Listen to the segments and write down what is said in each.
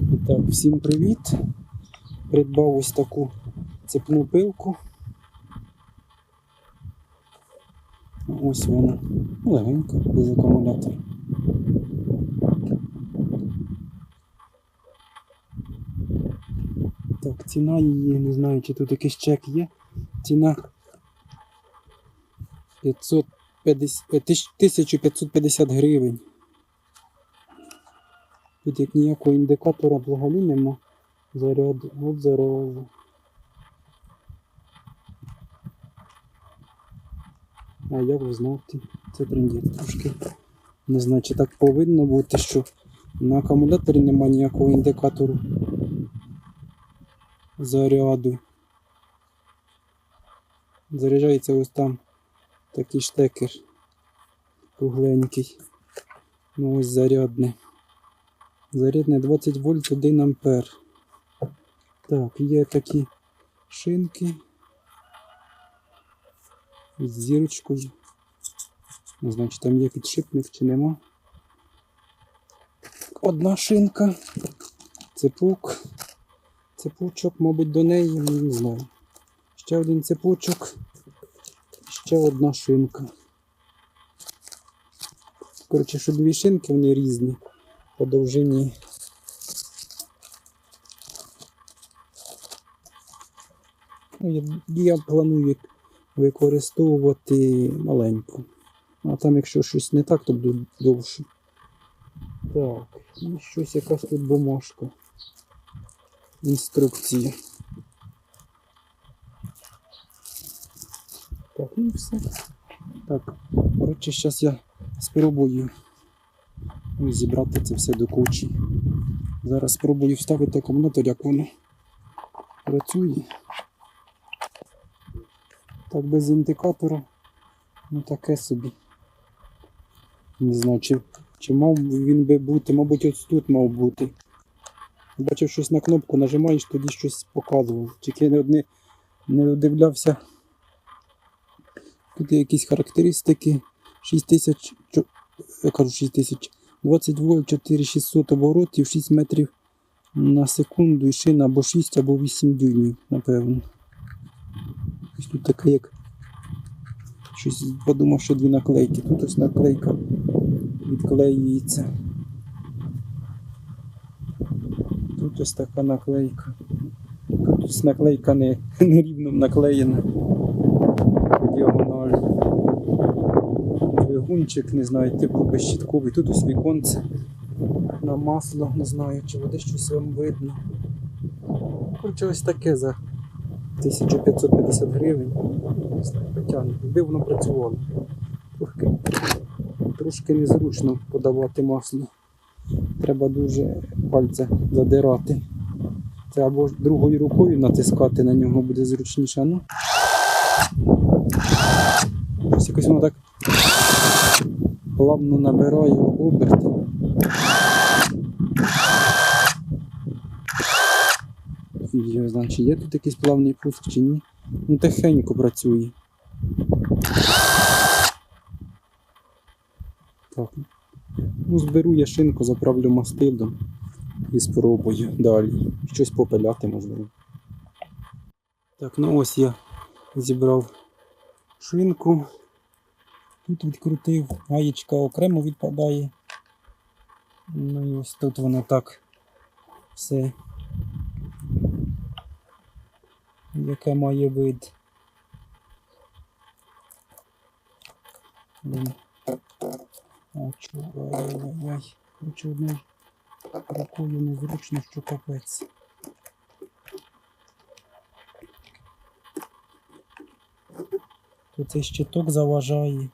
Так, всім привіт. Придбав ось таку цепну пилку. Ось вона. Легенька, без акумулятора. Так, ціна її, не знаю, чи тут якийсь чек є. Ціна 550, е, 1550 гривень. Тут як ніякого індикатора взагалі нема. Заряду. От зараза. А як ви знаєте, це трендець трошки. Не знаю, чи так повинно бути, що на акумуляторі немає ніякого індикатору заряду. Заряджається ось там такий штекер кругленький. Ну ось зарядне. Зарядне 20 вольт 1 ампер. Так, є такі шинки з зірочкою. Не знаю, чи там є підшипник, чи нема. Одна шинка, цепок, цепочок, мабуть, до неї, ну, не знаю. Ще один цепочок, ще одна шинка. Коротше, що дві шинки, вони різні по довжині. Ну, я, планую використовувати маленьку. А там, якщо щось не так, то буде довше. Так, і щось якась тут бумажка. Інструкція. Так, ну і все. Так, коротше, зараз я спробую ну, зібрати це все до кучі. Зараз спробую вставити акумулятор, як воно працює. Так, без індикатора. Ну таке собі. Не знаю, чи, чи мав він би бути, мабуть, ось тут мав бути. Бачив щось на кнопку, нажимаєш, тоді щось показував. Тільки не одне не додивлявся. Тут є якісь характеристики. 6000, чо- я кажу 6000, 20 вольт, 4600 оборотів, 6 метрів на секунду і шина або 6, або 8 дюймів, напевно. Ось тут таке як. Щось подумав, що дві наклейки. Тут ось наклейка відклеюється. Тут ось така наклейка. Тут ось наклейка не, рівно наклеєна. по Діагоналі. Двигунчик, не знаю, типу безщітковий. Тут ось віконце на масло, не знаю, чи буде щось вам видно. Коротше, ось таке за 1550 гривень. Потягне. Якби воно працювало. Трошки, трошки незручно подавати масло. Треба дуже пальця задирати. Це або другою рукою натискати на нього буде зручніше. Ну. Щось якось воно так плавно набирає оберти. Я знаю, чи є тут якийсь плавний пуск, чи ні. Ну тихенько працює. Так. Ну, зберу я шинку, заправлю мастилом і спробую далі. Щось попиляти можливо. Так, ну ось я зібрав шинку. Тут відкрутив, гаєчка окремо відпадає. Ну і ось тут воно так все. Яке має вид. Ай-яй-яй. Короче, одною рукою незручно, що капець. Тут цей щиток заважає.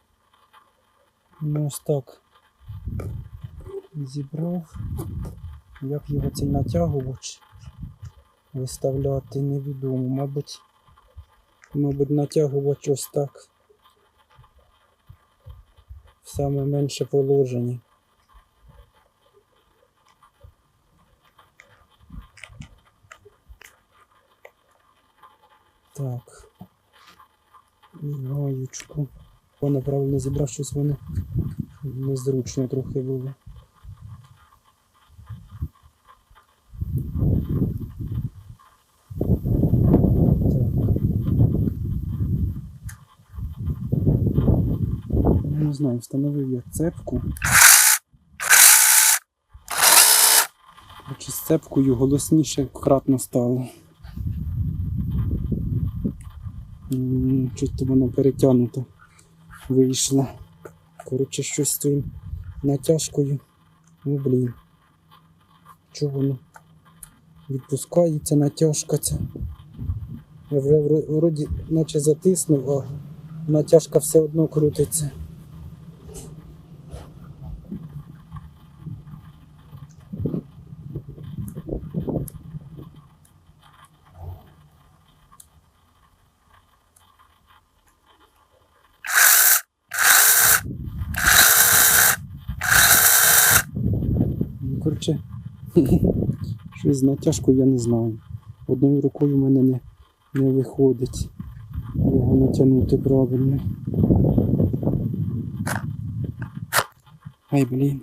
Ну ось так. Зібрав. Як його цей натягувач виставляти невідомо. Мабуть, мабуть, натягувач ось так. В саме менше положення. Так. І гаючку. Вона правильно зібрав щось вони незручно трохи було. Не знаю, встановив я цепку. Чи з цепкою голосніше кратно стало. Чуть то воно перетягнуто вийшло. Коротше, щось з цим натяжкою. Ну блін. Чого воно відпускається натяжка ця. Я вже вроді наче затиснув, а натяжка все одно крутиться. Ну, Коротше, щось з натяжкою я не знаю. Одною рукою в мене не, не виходить його натягнути правильно. Ай, блін.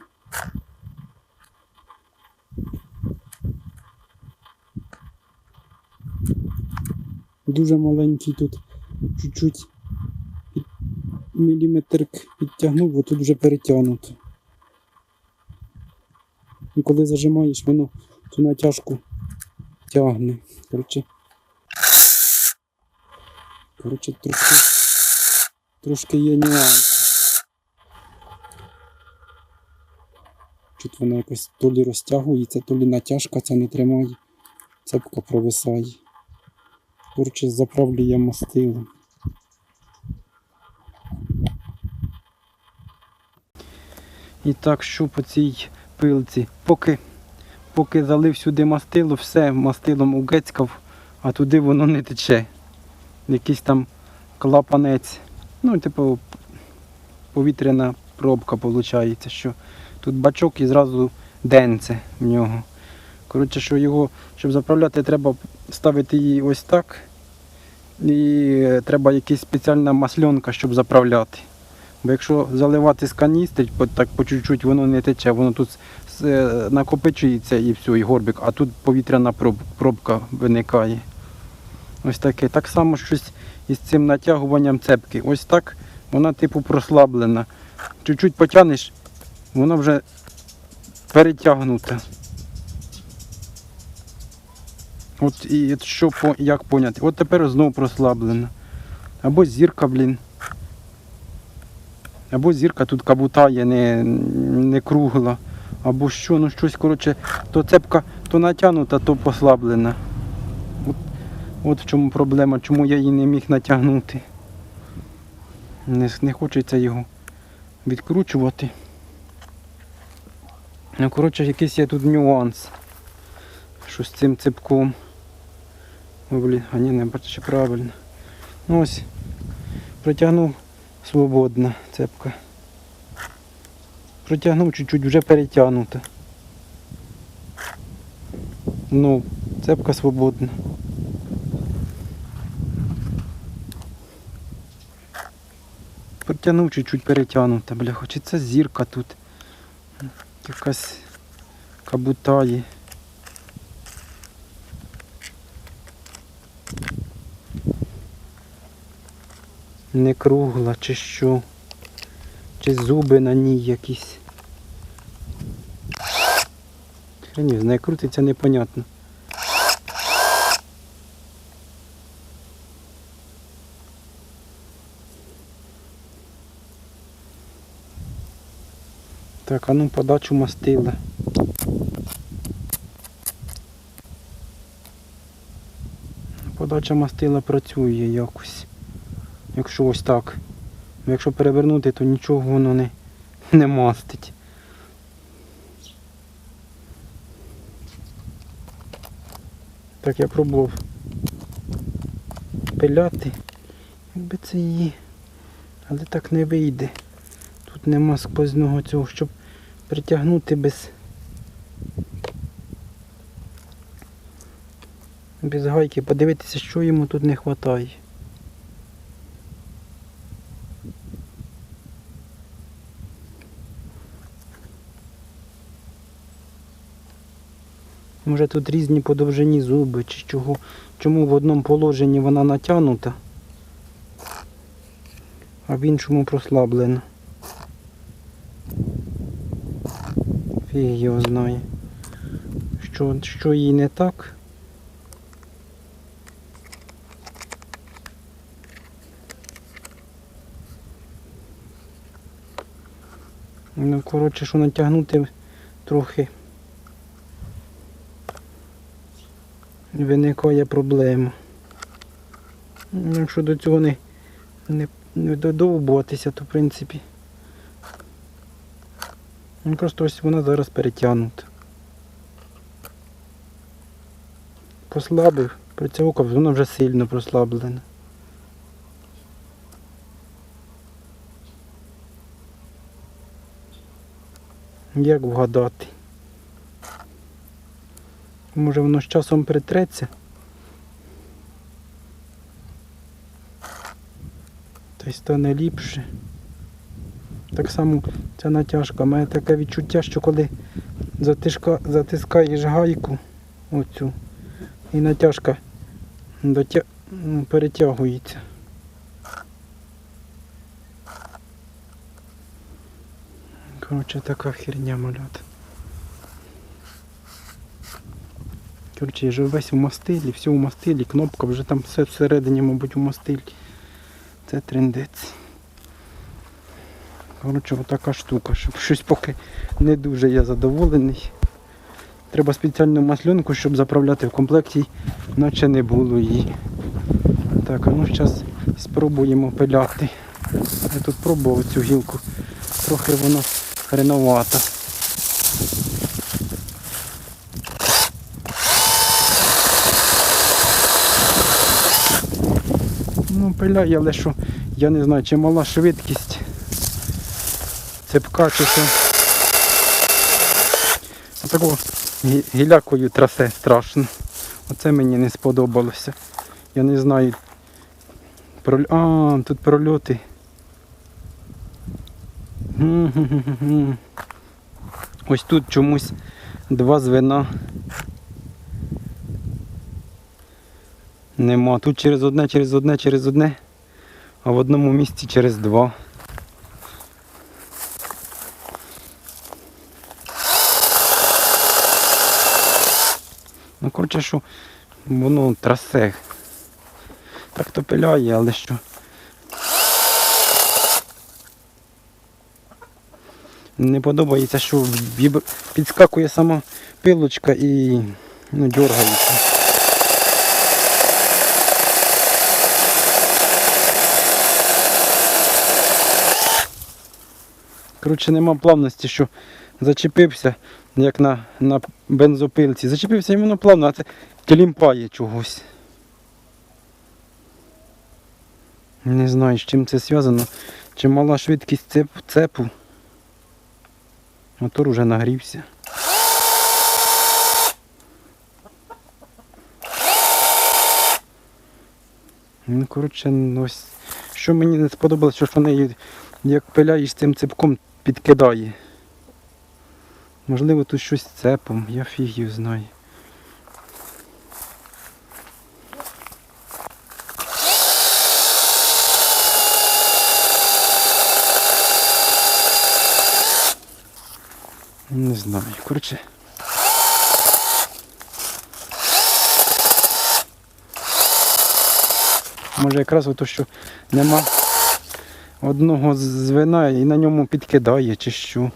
Дуже маленький тут чуть-чуть міліметр підтягнув, бо тут вже перетягнуто. І коли зажимаєш, воно ту натяжку тягне. Коротше. Коротше, трошки, трошки є нюанси. Чуть вона якось то лі розтягується, то лі натяжка ця не тримає. Цепка провисає. Коротше, заправлю я мастилом. І так, що по цій пилці? Поки, поки залив сюди мастило, все мастилом угецькав, а туди воно не тече. Якийсь там клапанець. Ну, типу, повітряна пробка виходить, що тут бачок і зразу денце в нього. Коротше, що його, щоб заправляти, треба ставити її ось так. І треба якась спеціальна масльонка, щоб заправляти. Бо якщо заливати з каністри, так по чуть-чуть воно не тече, воно тут е, накопичується і все, і горбик, а тут повітряна пробка виникає. Ось таке. Так само щось із цим натягуванням цепки. Ось так вона типу прослаблена. Чуть-чуть потягнеш, вона вже перетягнута. От і що як поняти? От тепер знову прослаблена. Або зірка, блін. Або зірка тут кабутає, не, не кругла. Або що, ну щось, коротше, то цепка то натягнута, то послаблена. От, от в чому проблема, чому я її не міг натягнути. Не, не хочеться його відкручувати. Ну, коротше, якийсь є тут нюанс. Що з цим цепком. О, блін, а ні, не бачу, правильно. Ну ось, протягнув свободна цепка. Протягнув чуть-чуть, вже перетягнута. Ну, цепка свободна. Протягнув чуть-чуть перетягнута, бля, хоч і це зірка тут. Якась кабутає. Не кругла чи що. Чи зуби на ній якісь. Хренів, з нею крутиться непонятно. Так, а ну подачу мастила. Подача мастила працює якось. Якщо ось так. Якщо перевернути, то нічого воно не, не мастить. Так я пробував пиляти. Якби це її. Але так не вийде. Тут нема сквозного цього, щоб притягнути без. Без гайки, подивитися, що йому тут не вистачає. Може тут різні по довжині зуби чи чого. Чому в одному положенні вона натягнута, а в іншому прослаблена. Фіг його знає. Що, що їй не так? Ну, коротше, що натягнути трохи виникає проблема. Якщо до цього не, не, не додовбуватися, то в принципі. Ну, просто ось вона зараз перетягнута. Послабив, прицілкав, вона вже сильно прослаблена. Як вгадати? Може воно з часом притреться? Та й стане ліпше. Так само ця натяжка. Має таке відчуття, що коли затишка, затискаєш гайку оцю і натяжка дотя... ну, перетягується. Коротше, така херня малят. Коротше, я же весь у мастилі, все у мастилі, кнопка вже там все всередині, мабуть, у мастилі. Це трендець. Коротше, отака штука, щоб щось поки не дуже я задоволений. Треба спеціальну масленку, щоб заправляти в комплекті, наче не було її. Так, а ну зараз спробуємо пиляти. Я тут пробував цю гілку. Трохи вона хреновата. Ну, пиляє, але що, я не знаю, чи мала швидкість цепка чи що. Отаку гілякою трасе страшно. Оце мені не сподобалося. Я не знаю. А, тут прольоти. Ось тут чомусь два звена. Нема. Тут через одне, через одне, через одне, а в одному місці через два. Ну, коротше, що воно трасе. Так то пиляє, але що. Не подобається, що підскакує сама пилочка і ну, дергається. Коротше, нема плавності, що зачепився, як на, на бензопилці. Зачепився і воно плавно, а це тілімпає чогось. Не знаю, з чим це зв'язано. Чи мала швидкість цеп, цепу. Мотор уже нагрівся. Ну, коротше, ну, ось. Що мені не сподобалося, що вона її, як пиляєш цим цепком, підкидає. Можливо, тут щось цепом, я фіг знаю. Не знаю. Коротше. Може якраз ото, що нема одного звена і на ньому підкидає чи що.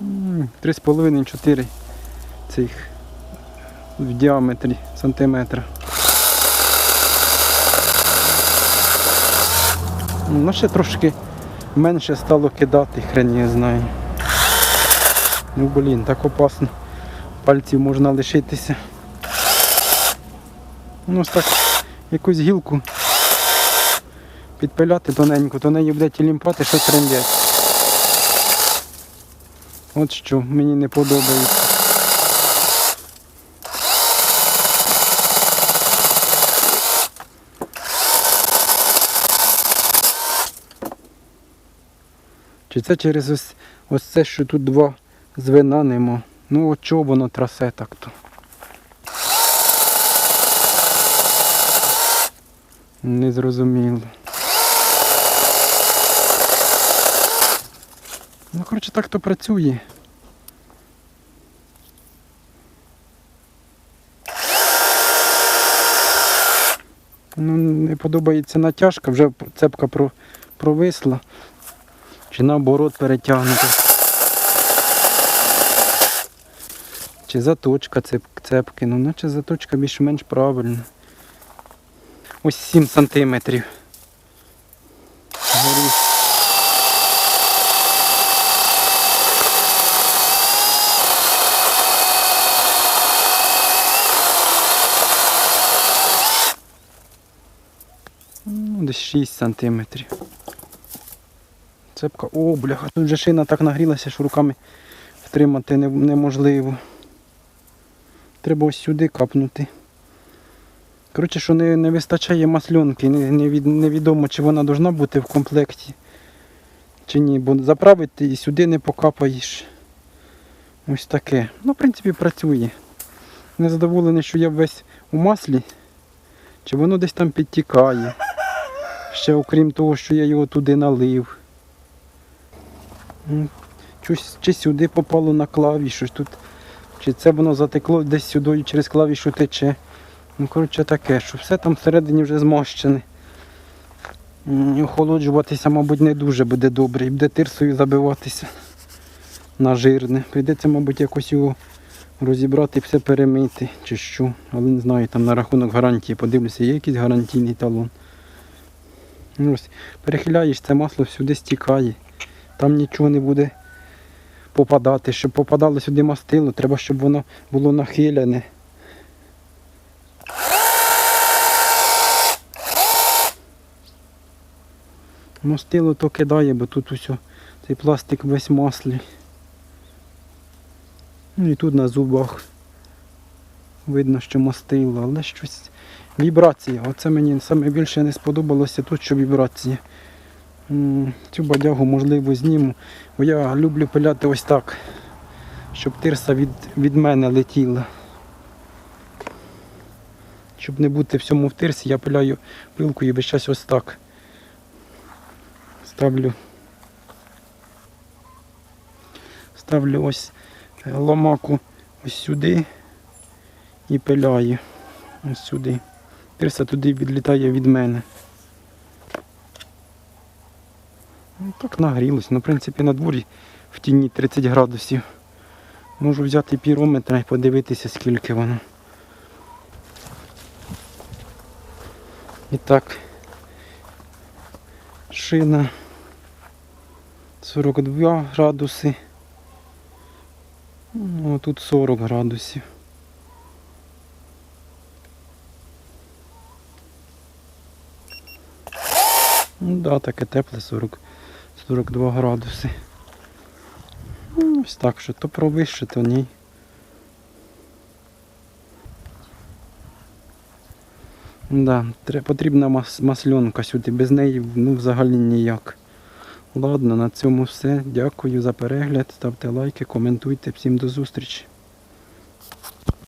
М, Три з половиною, чотири цих в діаметрі сантиметра. Ну ще трошки менше стало кидати, хрен я знаю. Ну блін, так опасно. Пальців можна лишитися. Ну ось так якусь гілку підпиляти тоненько, то нею буде тілімпати, що трендять. От що мені не подобається. Чи це через ось, ось це, що тут два звена нема. Ну от чого воно трасе так-то. Незрозуміло. Ну, коротше, так то працює. Ну, Не подобається натяжка, вже цепка провисла. Чи наоборот перетягнута. Чи заточка цепки, ну наче заточка більш-менш правильна. Ось 7 сантиметрів. Горіш. Ну, десь 6 сантиметрів. Цепка. О, бляха, тут вже шина так нагрілася, що руками втримати неможливо. Треба ось сюди капнути. Коротше, що не, не вистачає масльонки, не, не від- невідомо, чи вона повинна бути в комплекті, чи ні, бо заправити і сюди не покапаєш. Ось таке. Ну, в принципі, працює. Незадоволений, що я весь у маслі, чи воно десь там підтікає. Ще окрім того, що я його туди налив. М, Щось чи сюди попало на клавішу, тут, чи це воно затекло десь сюди через клавішу тече. Ну, коротше, таке, що все там всередині вже змащене. Охолоджуватися, мабуть, не дуже буде добре. І буде тирсою забиватися на жирне. Прийдеться, мабуть, якось його розібрати все перемити чи що. Але не знаю, там на рахунок гарантії подивлюся, є якийсь гарантійний талон. Ну, Ось, перехиляєш, це масло сюди стікає. Там нічого не буде попадати. Щоб попадало сюди мастило, треба, щоб воно було нахилене. Мастило то кидає, бо тут усе цей пластик весь маслий. Ну і тут на зубах видно, що мастило, але щось. Вібрація. Оце мені саме більше не сподобалося тут, що вібрація. Цю бадягу можливо зніму. Бо я люблю пиляти ось так, щоб тирса від, від мене летіла. Щоб не бути всьому в тирсі, я пиляю пилкою весь час ось так. Ставлю. Ставлю ось е, ломаку ось сюди і пиляю ось сюди. Тирса туди відлітає від мене. Ну, так нагрілося. Ну, в принципі, на дворі в тіні 30 градусів. Можу взяти пірометр і подивитися, скільки воно. І так, шина 42 градуси. Ну, а тут 40 градусів. Ну да, таке тепле 40, 42 градуси. Ну, ось так, що то провище, то ні. Да, потрібна мас, масленка сюди, без неї ну, взагалі ніяк. Ладно, на цьому все. Дякую за перегляд. Ставте лайки, коментуйте. Всім до зустрічі.